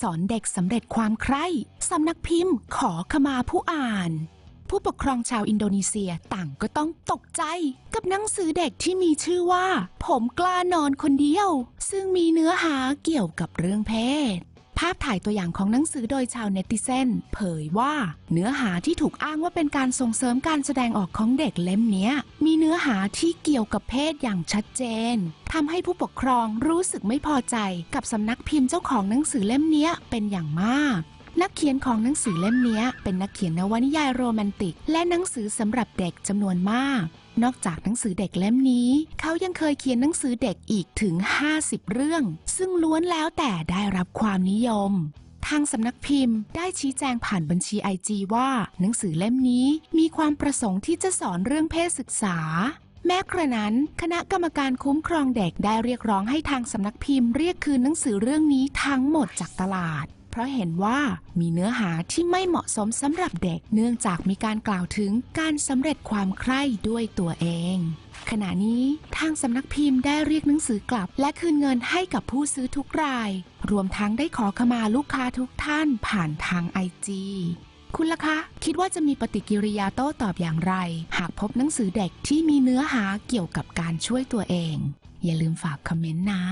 สอนเด็กสำเร็จความใคร่สำนักพิมพ์ ขอขมาผู้อ่าน ผู้ปกครองชาวอินโดนีเซียต่างก็ต้องตกใจ กับหนังสือเด็กที่มีชื่อว่า ผมกล้านอนคนเดียว ซึ่งมีเนื้อหาเกี่ยวกับเรื่องเพศ ภาพถ่ายตัวอย่างของหนังสือโดยชาวเนติเซนเผยว่า เนื้อหาที่ถูกอ้างว่าเป็นการส่งเสริมการแสดงออกของเด็กเล่มนี้มีเนื้อหาที่เกี่ยวกับเพศอย่างชัดเจนทำให้ผู้ปกครองรู้สึกไม่พอใจกับสำนักพิมพ์เจ้าของหนังสือเล่มนี้เป็นอย่างมาก นักเขียนของหนังสือเล่มนี้เป็นนักเขียนนวนิยายโรแมนติก และหนังสือสำหรับเด็กจำนวนมาก นอกจากหนังสือเด็กเล่มนี้ เขายังเคยเขียนหนังสือเด็กอีกถึง 50 เรื่อง ซึ่งล้วนแล้วแต่ได้รับความนิยมทางสำนักพิมพ์ได้ชี้แจงผ่านบัญชีไอจีว่า หนังสือเล่มนี้มีความประสงค์ที่จะสอนเรื่องเพศศึกษา แม้กระนั้น คณะกรรมการคุ้มครองเด็กได้เรียกร้องให้ทางสำนักพิมพ์เรียกคืนหนังสือเรื่องนี้ทั้งหมดจากตลาด ราะเห็นว่ามีเนื้อหาที่ไม่เหมาะสมสำหรับเด็ก เนื่องจากมีการกล่าวถึงการสำเร็จความใคร่ด้วยตัวเองขณะนี้ทางสำนักพิมพ์ได้เรียกหนังสือกลับ และคืนเงินให้กับผู้ซื้อทุกราย รวมทั้งได้ขอขมาลูกค้าทุกท่านผ่านทางไอจีคุณล่ะคะ คิดว่าจะมีปฏิกิริยาโต้ตอบอย่างไร หากพบหนังสือเด็กที่มีเนื้อหาเกี่ยวกับการช่วยตัวเอง อย่าลืมฝากคอมเมนต์นะ